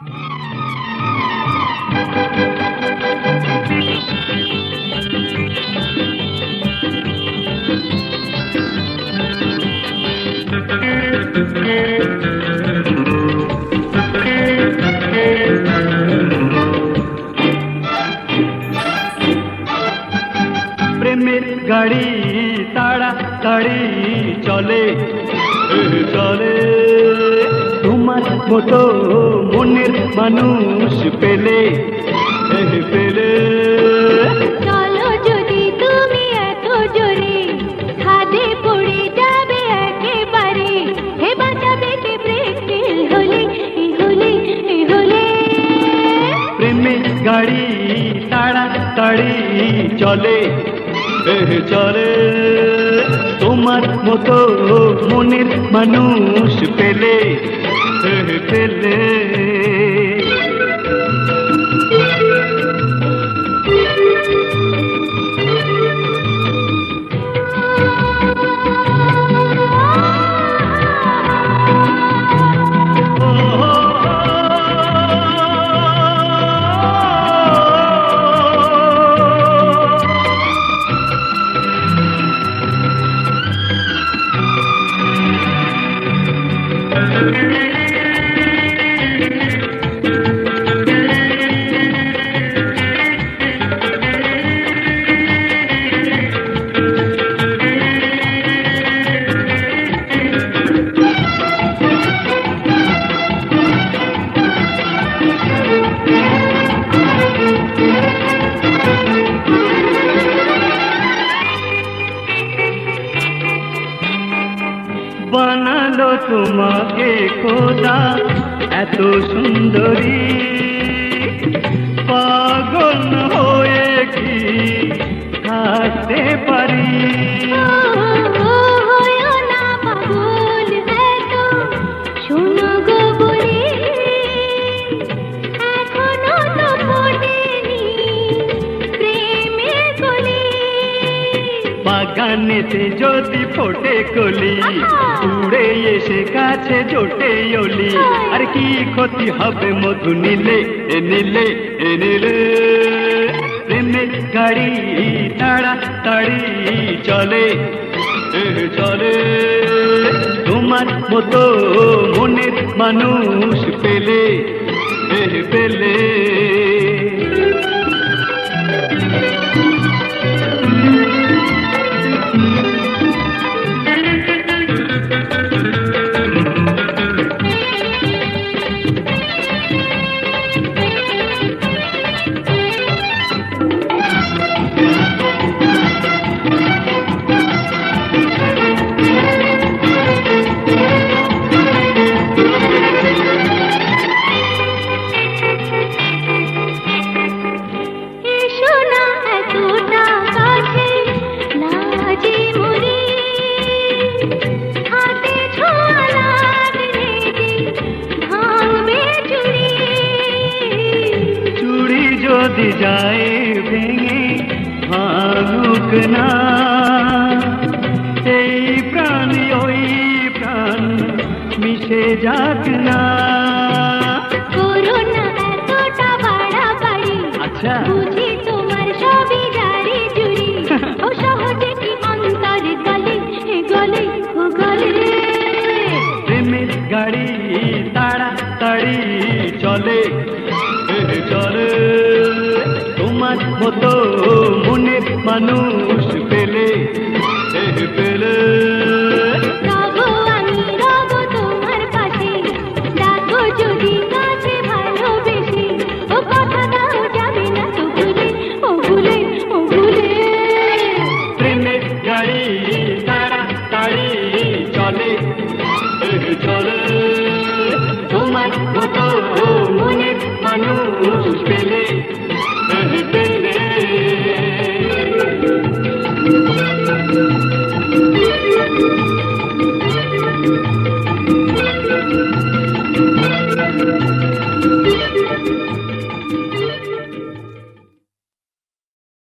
প্রেমের গাড়ি তাড়া তাড়ি চলে এ চলে তোমার মতো মনের মানুষ পেলে পেলে। চলো যদি তুমি এত জোরে খাদে পড়ে যাবে একেবারে হে বাঁচাবে কে ফেল হলে হলে হলে। প্রেমের গাড়ি তাড়া তাড়ি চলে চলে। তোমার মতো মনের মানুষ পেলে এ পেলে তোমাকে খোদা এত সুন্দরী। পাগল হয়ে কি থাকতে পারি? বাগানেতে যদি ফোটে কলি উড়ে এসে কাছে জোটে অলি। আর কি ক্ষতি হবে মধু নিলে? এ নিলে এ নিলে। প্রেমের গাড়ি তাড়া তাড়ি চলে চলে। তোমার মতো মনের মানুষ পেলে পেলে। যায় ভেঙে ভাঙুক না এই প্রাণ ওই প্রাণ মিশে যাক না করো এতটা বাড়াবাড়ি আচ্ছা বুঝি তোমার সবই গাড়ি চুরি ও সহজে কি অন্তর গলে গলে ও গলে প্রেমের গাড়ি তাড়া তাড়ি তাড়া তাড়ি চলে এ চলে। তোমার মতো মনের মানুষ পেলে